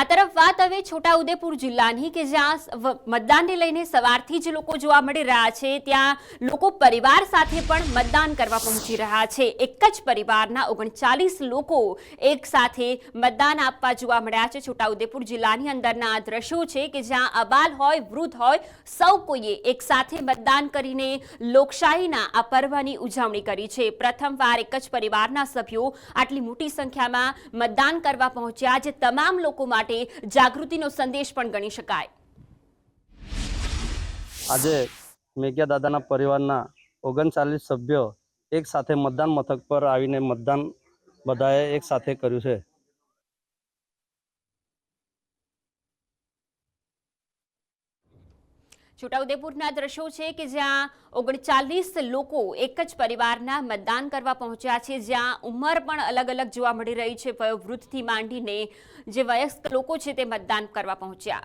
આ તરફ વાત હવે છોટાઉદેપુર જિલ્લાની કે જ્યાં મતદાનને લઈને સવારથી જ લોકો જોવા મળી રહ્યા છે. ત્યાં લોકો પરિવાર સાથે પણ મતદાન કરવા પહોંચી રહ્યા છે. એક જ પરિવારના ઓગણચાલીસ લોકો એક સાથે મતદાન આપવા જોવા મળ્યા છે. છોટાઉદેપુર જિલ્લાની અંદરના આ દ્રશ્યો છે કે જ્યાં અબાલ હોય, વૃદ્ધ હોય, સૌ કોઈએ એક સાથે મતદાન કરીને લોકશાહીના આ પર્વની ઉજવણી કરી છે. પ્રથમવાર એક જ પરિવારના સભ્યો આટલી મોટી સંખ્યામાં મતદાન કરવા પહોંચ્યા જે તમામ લોકો માટે જાગૃતિનો સંદેશ પણ ગણી શકાય. આજે મેઘિયા દાદાના પરિવારના ઓગણચાલીસ સભ્યો એક સાથે મતદાન મથક પર આવીને મતદાન બધાએ એક સાથે કર્યું છે. છોટાઉદેપુરના દ્રશ્યો છે કે જ્યાં ઓગણચાલીસ લોકો એક જ પરિવારના મતદાન કરવા પહોંચ્યા છે, જ્યાં ઉંમર પણ અલગ અલગ જોવા મળી રહી છે. વયોવૃદ્ધથી માંડીને જે વયસ્ક લોકો છે તે મતદાન કરવા પહોંચ્યા.